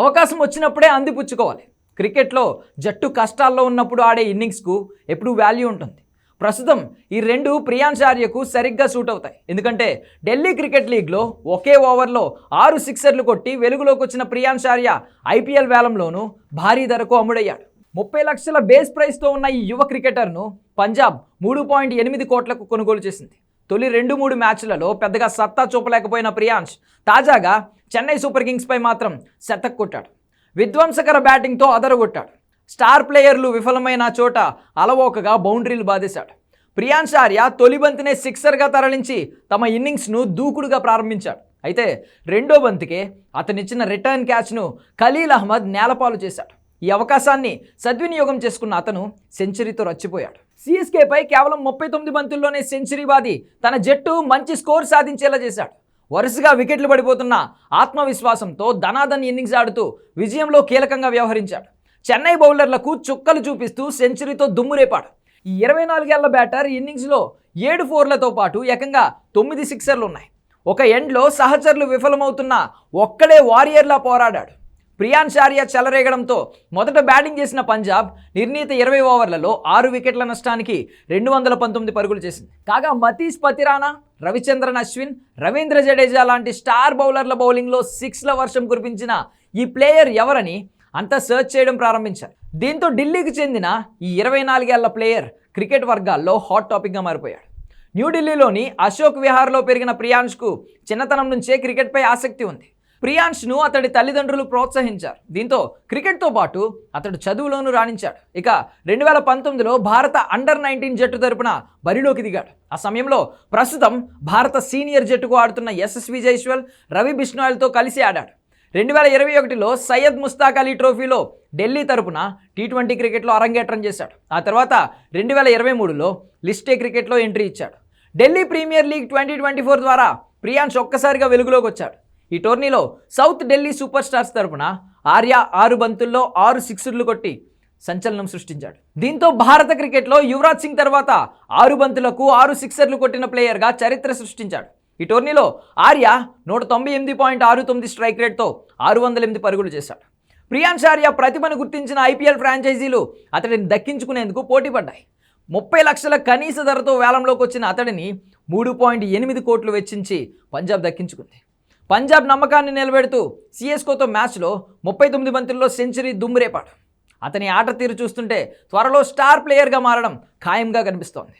అవకాశం వచ్చినప్పుడే అందిపుచ్చుకోవాలి. క్రికెట్లో జట్టు కష్టాల్లో ఉన్నప్పుడు ఆడే ఇన్నింగ్స్కు ఎప్పుడూ వాల్యూ ఉంటుంది. ప్రస్తుతం ఈ రెండు ప్రియాంశార్యకు సరిగ్గా సూట్ అవుతాయి. ఎందుకంటే ఢిల్లీ క్రికెట్ లీగ్లో ఒకే ఓవర్లో ఆరు సిక్సర్లు కొట్టి వెలుగులోకి వచ్చిన ప్రియాంశార్య ఐపీఎల్ వేలంలోనూ భారీ ధరకు అమ్ముడయ్యాడు. ముప్పై లక్షల బేస్ ప్రైస్తో ఉన్న ఈ యువ క్రికెటర్ను పంజాబ్ మూడు పాయింట్ ఎనిమిది కోట్లకు కొనుగోలు చేసింది. తొలి రెండు మూడు మ్యాచ్లలో పెద్దగా సత్తా చూపలేకపోయిన ప్రియాంష్ తాజాగా చెన్నై సూపర్ కింగ్స్పై మాత్రం శతక్ కొట్టాడు. విధ్వంసకర బ్యాటింగ్తో అదరగొట్టాడు. స్టార్ ప్లేయర్లు విఫలమైన చోట అలవోకగా బౌండరీలు బాధేశాడు ప్రియాంశ్ ఆర్య తొలి బంతినే సిక్సర్గా తరలించి తమ ఇన్నింగ్స్ను దూకుడుగా ప్రారంభించాడు. అయితే రెండో బంతికే అతనిచ్చిన రిటర్న్ క్యాచ్ను ఖలీల్ అహ్మద్ నేలపాలు చేశాడు. ఈ అవకాశాన్ని సద్వినియోగం చేసుకున్న అతను సెంచరీతో రచ్చిపోయాడు. సిఎస్కేపై కేవలం ముప్పై తొమ్మిది బంతుల్లోనే సెంచరీ బాది తన జట్టు మంచి స్కోర్ సాధించేలా చేశాడు. వరుసగా వికెట్లు పడిపోతున్న ఆత్మవిశ్వాసంతో ధనాధన్ ఇన్నింగ్స్ ఆడుతూ విజయంలో కీలకంగా వ్యవహరించాడు. చెన్నై బౌలర్లకు చుక్కలు చూపిస్తూ సెంచరీతో దుమ్మురేపాడు ఈ ఇరవై నాలుగేళ్ళ బ్యాటర్ ఇన్నింగ్స్లో ఏడు ఫోర్లతో పాటు ఏకంగా తొమ్మిది సిక్సర్లు ఉన్నాయి ఒక ఎండ్లో సహచరులు విఫలమవుతున్న ఒక్కడే వారియర్లా పోరాడాడు. ప్రియాన్ షారియా చెలరేగడంతో మొదట బ్యాటింగ్ చేసిన పంజాబ్ నిర్ణీత ఇరవై ఓవర్లలో ఆరు వికెట్ల నష్టానికి రెండు వందల పంతొమ్మిది పరుగులు చేసింది. కాగా మతీష్ పతిరానా రవిచంద్రన్ అశ్విన్ రవీంద్ర జడేజా లాంటి స్టార్ బౌలర్ల బౌలింగ్లో సిక్స్ల వర్షం కురిపించిన ఈ ప్లేయర్ ఎవరని అంతా సెర్చ్ చేయడం ప్రారంభించారు. దీంతో ఢిల్లీకి చెందిన ఈ ఇరవై నాలుగేళ్ళ ప్లేయర్ క్రికెట్ వర్గాల్లో హాట్ టాపిక్గా మారిపోయాడు. న్యూఢిల్లీలోని అశోక్ విహార్లో పెరిగిన ప్రియాంష్కు చిన్నతనం నుంచే క్రికెట్పై ఆసక్తి ఉంది. ప్రియాంష్ను అతడి తల్లిదండ్రులు ప్రోత్సహించారు. దీంతో క్రికెట్తో పాటు అతడు చదువులోనూ రాణించాడు. ఇక రెండు వేల పంతొమ్మిదిలో భారత అండర్ నైన్టీన్ జట్టు తరపున బరిలోకి దిగాడు. ఆ సమయంలో ప్రస్తుతం భారత సీనియర్ జట్టుకు ఆడుతున్న యశస్వి జైస్వాల్ రవి బిష్నాయ్లతో కలిసి ఆడాడు. రెండు వేల ఇరవై ఒకటిలో సయ్యద్ ముస్తాక్ అలీ ట్రోఫీలో ఢిల్లీ తరపున టీ ట్వంటీ క్రికెట్లో అరంగేట్రం చేశాడు. ఆ తర్వాత రెండు వేల ఇరవై మూడులో లిస్టే క్రికెట్లో ఎంట్రీ ఇచ్చాడు. Delhi premier league twenty twenty four ద్వారా ప్రియాంష్ ఒక్కసారిగా వెలుగులోకి వచ్చాడు. ఈ టోర్నీలో సౌత్ ఢిల్లీ సూపర్ స్టార్స్ తరపున ఆర్య ఆరు బంతుల్లో ఆరు సిక్సర్లు కొట్టి సంచలనం సృష్టించాడు. దీంతో భారత క్రికెట్లో యువరాజ్ సింగ్ తర్వాత ఆరు బంతులకు ఆరు సిక్సర్లు కొట్టిన ప్లేయర్గా చరిత్ర సృష్టించాడు. ఈ టోర్నీలో ఆర్య నూట తొంభై ఎనిమిది పాయింట్ ఆరు తొమ్మిది స్ట్రైక్ రేట్తో ఆరు వందల ఎనిమిది పరుగులు చేశాడు. ప్రియాంశ్ ఆర్య ప్రతిభను గుర్తించిన ఐపీఎల్ ఫ్రాంచైజీలు అతడిని దక్కించుకునేందుకు పోటీ పడ్డాయి. ముప్పై లక్షల కనీస ధరతో వేలంలోకి వచ్చిన అతడిని మూడు పాయింట్ ఎనిమిది కోట్లు వెచ్చించి పంజాబ్ దక్కించుకుంది. పంజాబ్ నమ్మకాన్ని నిలబెడుతూ సిఎస్కోతో మ్యాచ్లో ముప్పై తొమ్మిది బంతుల్లో సెంచరీ దుమ్మురేపాడు అతని ఆట తీరు చూస్తుంటే త్వరలో స్టార్ ప్లేయర్గా మారడం ఖాయంగా కనిపిస్తోంది.